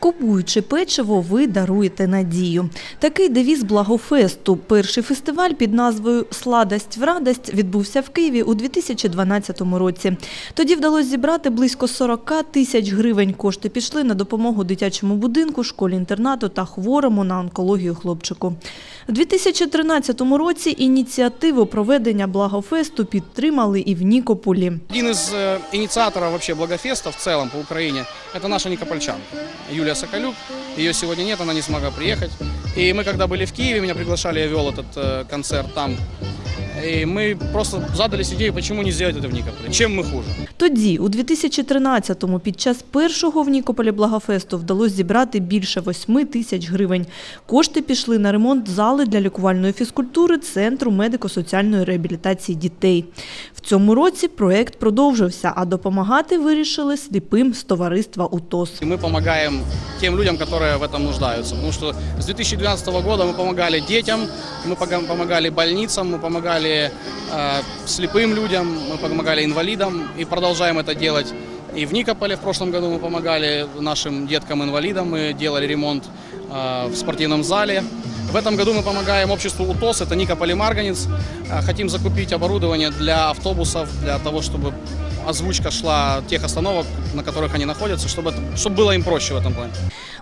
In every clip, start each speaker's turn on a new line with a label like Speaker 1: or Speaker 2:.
Speaker 1: Купуючи печиво, ви даруєте надію. Такий девіз Благофесту. Перший фестиваль під назвою Сладость в радость відбувся в Києві у 2012 році. Тоді вдалося зібрати близько 40 тисяч гривень. Кошти пішли на допомогу дитячому будинку, школі-інтернату та хворому на онкологію хлопчику. У 2013 році ініціативу проведення Благофесту підтримали і в Нікополі.
Speaker 2: Один из э, инициаторов вообще Благофеста в целом по Украине – это наша никопольчанка Юлия Соколюк. Ее сегодня нет, она не смогла приехать. И мы, когда были в Киеве, меня приглашали, я вел этот э, концерт там. И мы просто задались идеей, почему не сделать это в Никополе. Чем мы хуже?
Speaker 1: Тоді, у 2013-му, під час першого в Нікополі Благофесту вдалося зібрати більше 8 тисяч гривень. Кошти пішли на ремонт зали для лікувальної фізкультури Центру медико-соціальної реабілітації дітей. В цьому році проект продовжився, а допомагати вирішили сліпим з товариства УТОС.
Speaker 2: И мы помогаем тем людям, которые в этом нуждаются. Потому что с 2012 года мы помогали детям, мы пога- помогали больницам, мы помогали э, слепым людям, мы помогали инвалидам и продолжаем это делать. И в Никополе в прошлом году мы помогали нашим деткам-инвалидам, мы делали ремонт э, в спортивном зале. В этом году мы помогаем обществу УТОС, это Никополь и Марганец. Э, Хотим закупить оборудование для автобусов, для того, чтобы озвучка шла тех остановок, на которых они находятся, чтобы, это- чтобы было им проще в этом плане.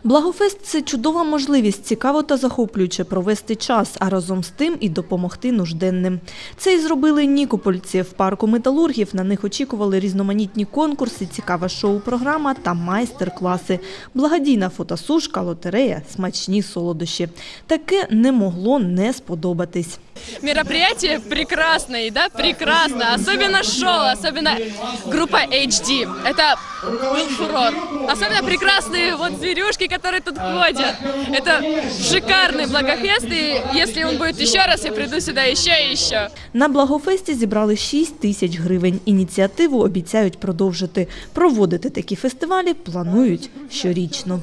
Speaker 1: Благофест – це чудова можливість цікаво та захоплююче провести час, а разом з тим і допомогти нужденним. Це і зробили нікопольці. В парку металургів на них очікували різноманітні конкурси, цікава шоу-програма та майстер-класи. Благодійна фотосушка, лотерея, смачні солодощі. Таке не могло не сподобатись.
Speaker 3: мероприятие прекрасное, да, прекрасно. Особенно шоу, особенно группа HD. Это был фурор. Особенно прекрасные вот зверюшки, которые тут ходят. Это шикарный благофест, и если он будет еще раз, я приду сюда еще и еще.
Speaker 1: На Благофесті зібрали 6 тисяч гривень. Ініціативу обіцяють продовжити. Проводити такі фестивалі планують щорічно.